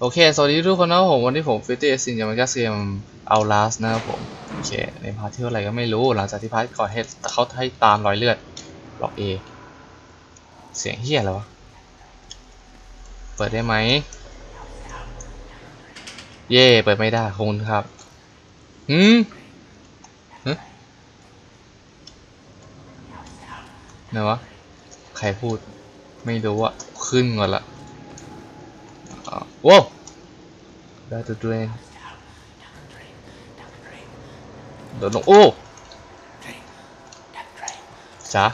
โอเค สวัสดีทุกคนนะครับผม วันนี้ผมฟิตตี้เอซินจะมาแก้เกมเอาลาสนะครับผม โอเค ในพาร์ทที่เท่าไรก็ไม่รู้ หลังจากที่พาร์ทก่อนให้เขาให้ตามรอยเลือดบล็อกเอเสียงเฮียอะไรวะ เปิดได้ไหม เย่เปิดไม่ได้คุณครับ หืมฮะไหนวะ ใครพูด ไม่รู้อะขึ้นก่อนละ โว้ได้ตัวตัวเองโดดลงโอ้จ้ะ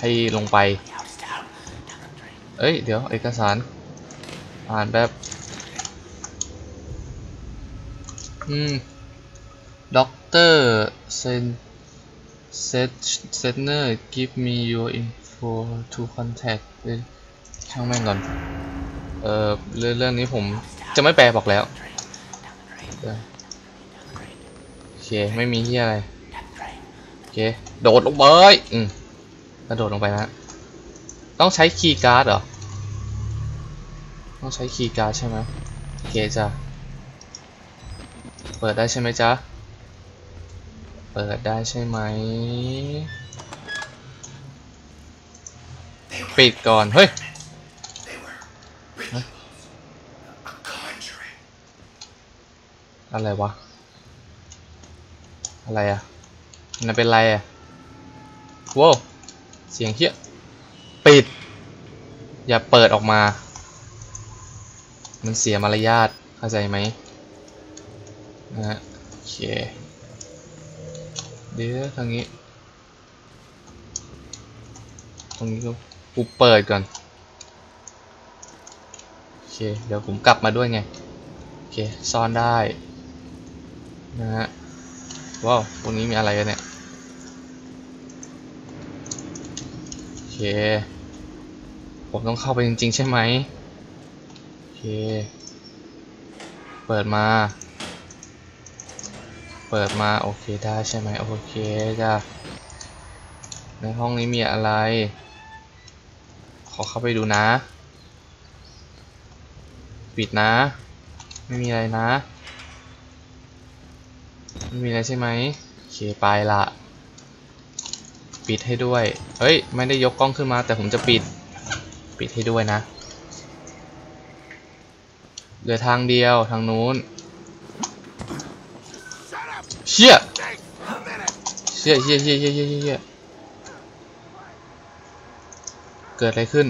ให้ลงไป เอ้ย เดี๋ยวเอกสาร อ่านแบบอืมด็อกเตอร์เซนเซตเซตเนอร์ give me your info to contact เอ้ย ช่างแม่งก่อน เออเรื่องเรื่องนี้ผมจะไม่แปลบอกแล้วเดี๋ยวโอเค ไม่มีที่อะไร โอเค โดดลงไป อืมกระโดดลงไปนะ ต้องใช้คีย์การ์ดเหรอ ต้องใช้คีย์การ์ดใช่ไหมโอเคจ้ะ เปิดได้ใช่ไหมจ๊ะ เปิดได้ใช่ไหมปิดก่อน เฮ้ย อะไรวะ อะไรอะมันเป็นไรอะว้าวเสียงเฮียปิด อย่าเปิดออกมา มันเสียมารยาท เข้าใจไหมนะฮะโอเค เดี๋ยวทางนี้ ตรงนี้ก็กูเปิดก่อน โอเค เดี๋ยวผมกลับมาด้วยไง โอเค ซ่อนได้ นะฮะ ว้าวตรงนี้มีอะไรกันเนี่ย โอเค ผมต้องเข้าไปจริง ๆ ใช่ไหม โอเค เปิดมา เปิดมา โอเคได้ใช่ไหม โอเคจ้ะในห้องนี้มีอะไร ขอเข้าไปดูนะ ปิดนะ ไม่มีอะไรนะ ไม่มีอะไรใช่ไหมโอเคไปละปิดให้ด้วย เฮ้ย ไม่ได้ยกกล้องขึ้นมา แต่ผมจะปิด ปิดให้ด้วยนะ เหลือทางเดียวทางนู้น เชี่ย เชี่ยเชี่ยเชี่ยเชี่ยเชี่ยเชี่ยเกิดอะไรขึ้น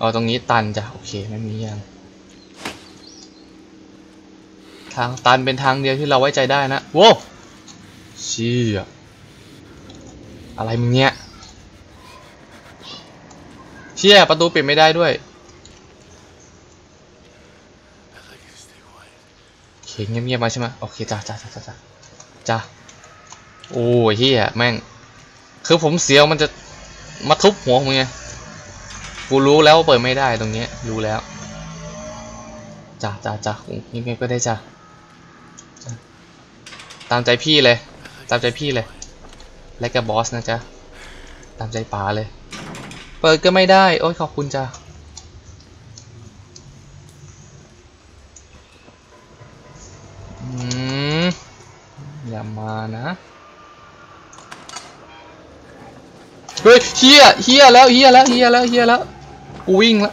อ๋อ ตรงนี้ตันจ้ะ โอเค ไม่มียัง ทางตันเป็นทางเดียวที่เราไว้ใจได้นะโว้เชี่ยอะไรมึงเนี้ยเชี่ยประตูปิดไม่ได้ด้วยโอเคเงียบๆมาใช่ไหมโอเคจ้าจ้าจ้าจ้าจ้าจ้าโอ้ยเฮียแม่ง คือผมเสียวมันจะมาทุบหัวผมไงกูรู้แล้วเปิดไม่ได้ตรงเนี้ยรู้แล้วจ้าจ้าจ้าเงียบๆก็ได้จ้า ตามใจพี่เลย ตามใจพี่เลยและกับบอสนะจ๊ะ ตามใจป๋าเลย เปิดก็ไม่ได้ โอ้ยขอบคุณจ้าอืมอย่ามานะเฮ้ยเฮียเฮียแล้วเฮียแล้วเฮียแล้วเฮียแล้วกูวิ่งละ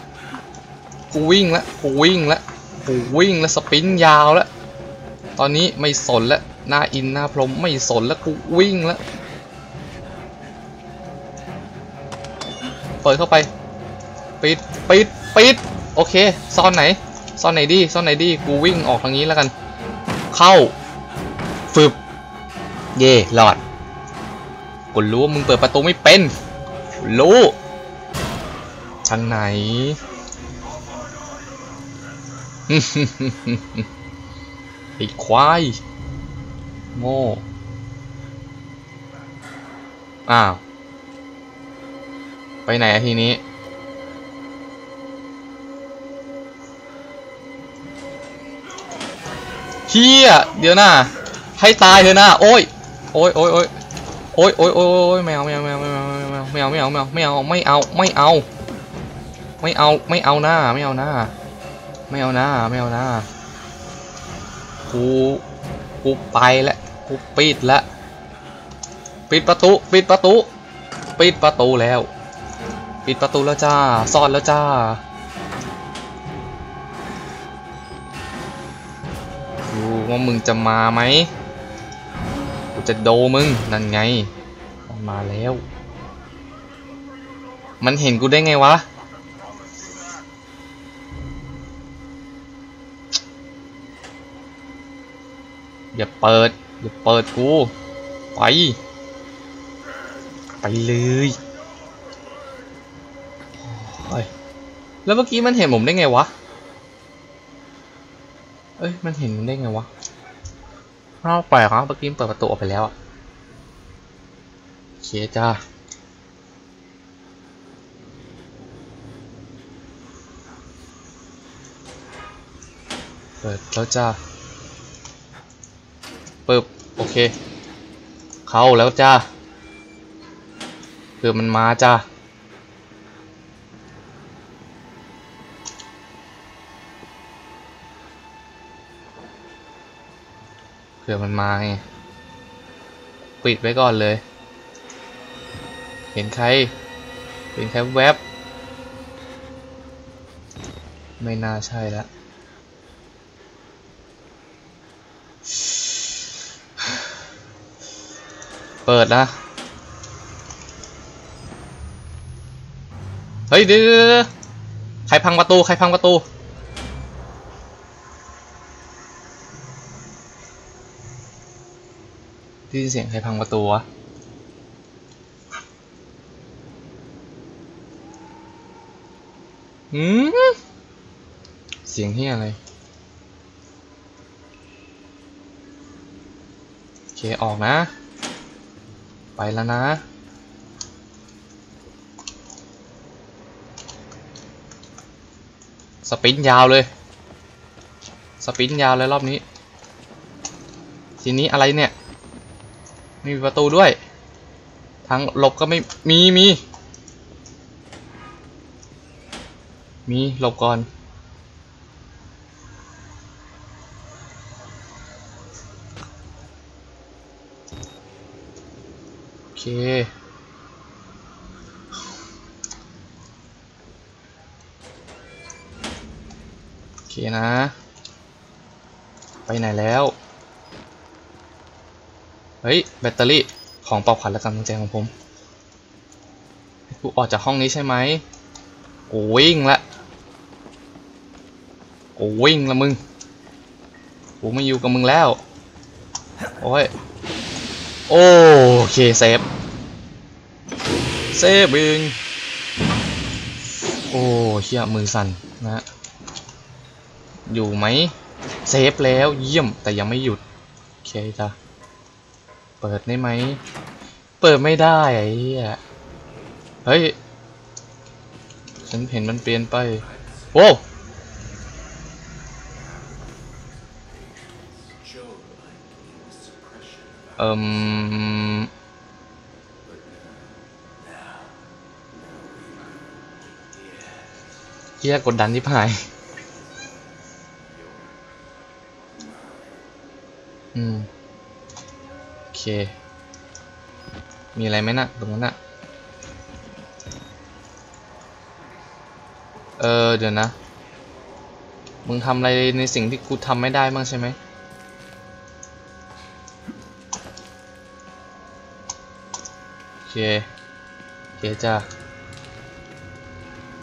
กูวิ่งละกูวิ่งละกูวิ่งละสปินยาวล้วตอนนี้ไม่สนล้ว หน้าอินหน้าพรมไม่สนแล้วกูวิ่งแล้วเปิดเข้าไป ปิด ปิด ปิด โอเค ซ่อนไหน ซ่อนไหนดี ซ่อนไหนดี กูวิ่งออกทางนี้แล้วกัน เข้า ฟึบ เย่หลอด กูรู้ว่ามึงเปิดประตูไม่เป็น รู้ ทางไหน ไอ้ควาย โง่ อ้าว ไปไหนทีนี้ เฮียเดี๋ยวนะให้ตายเถอะนะ โอ้ย โอ้ยโอ้ยโอ้ยโอ้ยโอ้ยโอ้ยโอ้ยแมวแมวแมวแมวแมวแมวไม่เอาไม่เอาไม่เอาไม่เอาไม่เอาไม่เอา ไม่เอา ไม่เอาหน้า ไม่เอาหน้า ไม่เอาหน้า ไม่เอาหน้า กู กูไปแล้ว กูปิดแล้วปิดประตูปิดประตูปิดประตูแล้ว ปิดประตูแล้วจ้าซ่อนแล้วจ้าดูว่ามึงจะมาไหมกูจะโดมึงนั่นไงมันมาแล้ว มันเห็นกูได้ไงวะอย่าเปิด อย่าเปิดกู ไป ไปเลยโอ้ยแล้วเมื่อกี้มันเห็นผมได้ไงวะ เอ้ย มันเห็นผมได้ไงวะเราแปลกครับเมื่อกี้เปิดประตูออกไปแล้วอะโอเคจ้าเปิดแล้วจ้า ปึ๊บโอเค เข้าแล้วจ้าคือมันมาจ้าเผื่อมันมาไงปิดไว้ก่อนเลย เห็นใคร เห็นใครแวบ ไม่น่าใช่แล้ว ดนะ เฮ้ยเดี๋ยวใครพังประตู ใครพังประตู ได้ยินเสียงใครพังประตูวะหืมเสียงเฮียอะไร โอเค ออกนะ ไปแล้วนะ สปินยาวเลย สปินยาวเลยรอบนี้ ทีนี้อะไรเนี่ยไม่มีประตูด้วย ทางหลบก็ไม่มีมี มีหลบก่อน เค โอเคนะ ไปไหนแล้ว เฮ้ย แบตเตอรี่ของปอบขวัญและกำลังใจของผมกูออกจากห้องนี้ใช่ไหมกูวิ่งละกูวิ่งละมึง กูไม่อยู่กับมึงแล้ว โอ้ย โอเคเซฟเซฟบิงโอ้เฮียมือสั่นนะ อยู่ไหมเซฟแล้วเยี่ยมแต่ยังไม่หยุดโอเคจ้ะเปิดได้ไหม เปิดไม่ได้ไอ้เหี้ยเฮ้ย ฉันเห็นมันเปลี่ยนไป โอ้ เอ่มเฮียกดดันที่พาย อืม โอเค มีอะไรไหมนะตรงนั้นนะเออ เดี๋ยวนะ มึงทำอะไรในสิ่งที่กูทำไม่ได้บ้างใช่ไหม เค โอเคจ้า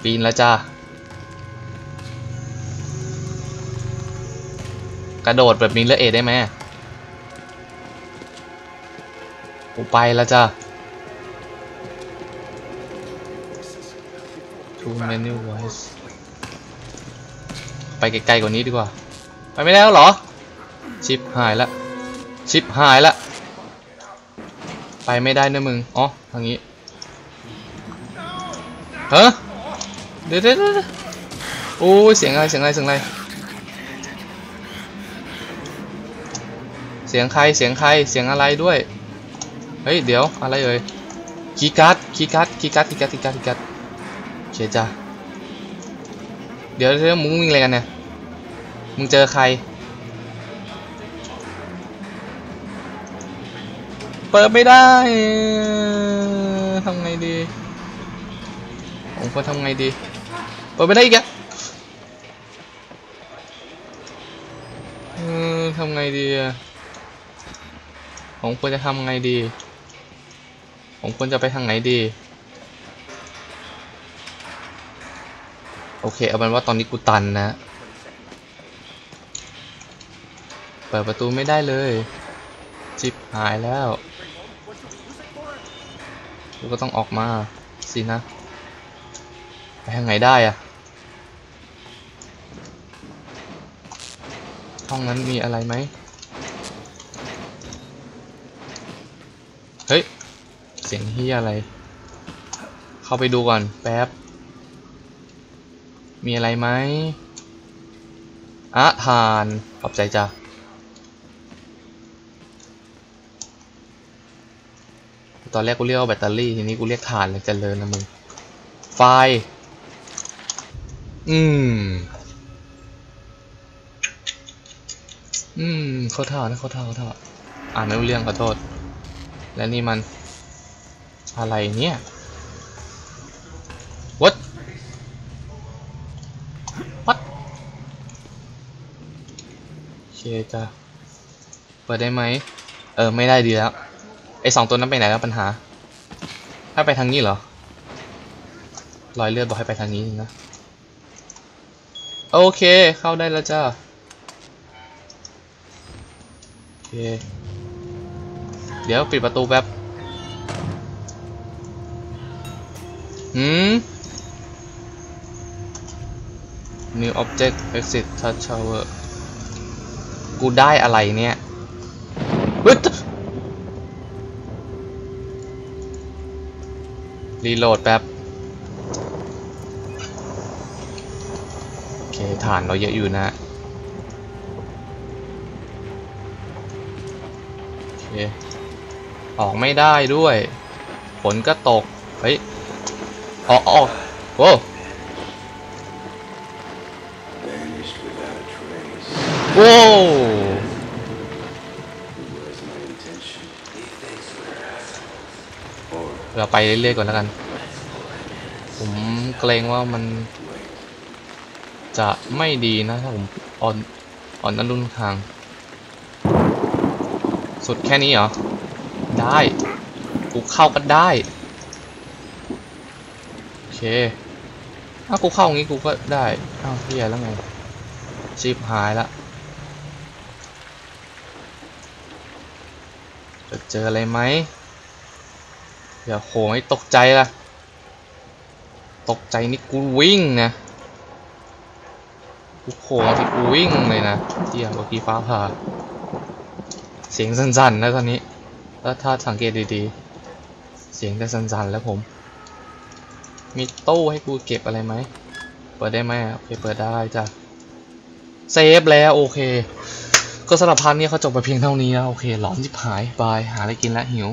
ปีนแล้วจ้ากระโดดแบบมีเลือดเอได้ไหมกูไปแล้วจ้า Too many voice ไปไกลๆกว่านี้ดีกว่า ไปไม่ได้แล้วเหรอ ชิปหายละ ชิปหายละ ไปไม่ได้นะมึง อ๋อ ทางนี้เฮ้เดี๋ยวเดี๋ยวเดี๋ยวโอ้เสียงอะไรเสียงอะไรเสียงอะไร เสียงใครเสียงใครเสียงอะไรด้วย เฮ้ยเดี๋ยวอะไรเอ่ยคีย์การ์ดคีย์การ์ดคีย์การ์ดคีย์การ์ดคีย์การ์ดคีย์การ์ดโอเคจ้ะเดี๋ยวเดี๋ยวมึงวิ่งอะไรกันเนี่ย มึงเจอใคร ปิดไม่ได้ทำไงดี ผมควรทำไงดี เปิดไม่ได้อีกอะทำไงดีอะผมควรจะทำไงดี ผมควรจะไปทางไหนดี โอเค เอาเป็นว่าตอนนี้กูตันนะ เปิดประตูไม่ได้เลย จิบหายแล้ว กูก็ต้องออกมาสินะ ไปทางไหนได้อะห้องนั้นมีอะไรไหม เฮ้ย เสียงเฮียอะไร เข้าไปดูก่อน แป๊บ มีอะไรไหมอะทาน ขอบใจจ้ะ ตอนแรกกูเรียกว่าแบตเตอรี่ ทีนี้กูเรียกฐานเลยเจริญนะมึง ไฟ อืม อืมเขาท่านะเขาท่าเขาท่าอ่านไม่รู้เรื่องขอโทษ และนี่มัน อะไรเนี่ย what what โอเคจ้ะเปิดได้ไหม เออ ไม่ได้ดีแล้ว อสองตัวนั้นไปไหนแล้วปัญหา ถ้าไปทางนี้เหรอ รอยเลือดบอกให้ไปทางนี้นะ โอเค เข้าได้แล้วจ้า โอเค เดี๋ยวปิดประตูแป๊บหืม New object exit touch shower กูได้อะไรเนี่ย รีโหลดแป๊บ โอเค ฐานเราเยอะอยู่นะ โอเค ออกไม่ได้ด้วย ฝนก็ตก เฮ้ย ออกออกโว้โว้ เราไปเรื่อยๆก่อนแล้วกัน ผมเกรงว่ามัน จะไม่ดีนะถ้าผมอ่อนอ่อนนันรุ่นทาง สุดแค่นี้เหรอ ได้กูเข้าก็ได้โอเคถ้ากูเข้าอย่างงี้กูก็ได้อ้าวเฮียแล้วไงชิบหายละจะเจออะไรไหม อย่าโหยตกใจล่ะ ตกใจนี่กูวิ่งนะกูโผล่มาที่กูวิ่งเลยนะเที่ยเมื่อกี้ฟ้าผ่า เสียงสั้นๆนะตอนนี้แล้วถ้าสังเกตดีๆ เสียงจะสั้นๆแล้วผม มีตู้ให้กูเก็บอะไรไหม เปิดได้ไหมอะโอเคเปิดได้จ้ะ เซฟแล้วโอเค ก็สำหรับพันนี้เขาจบไปเพียงเท่านี้นะโอเค หลอนจิบหาย บาย หาอะไรกินแล้วหิว